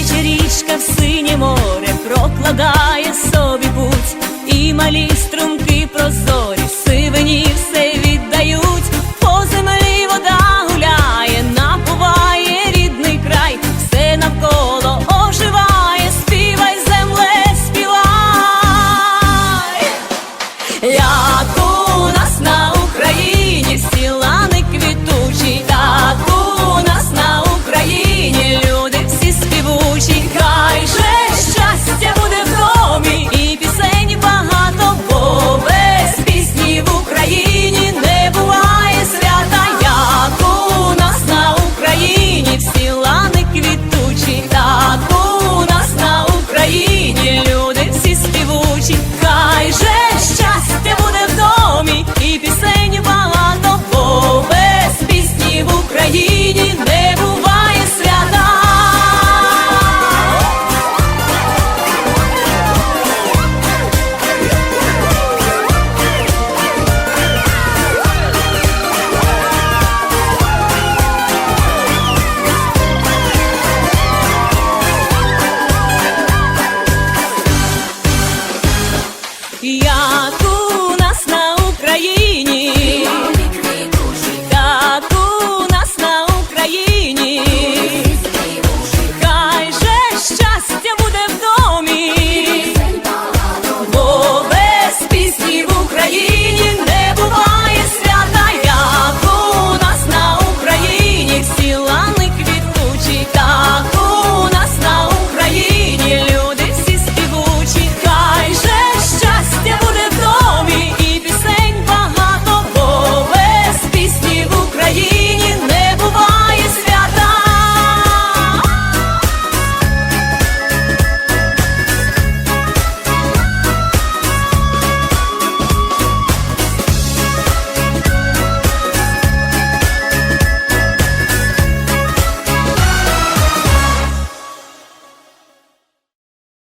Тече річка в синє море, прокладає собі путь, і малі струмки прозорі, сивені все віддають, по землі вода гуляє, напуває рідний край, все навколо оживає, співай земле, співай. Я Я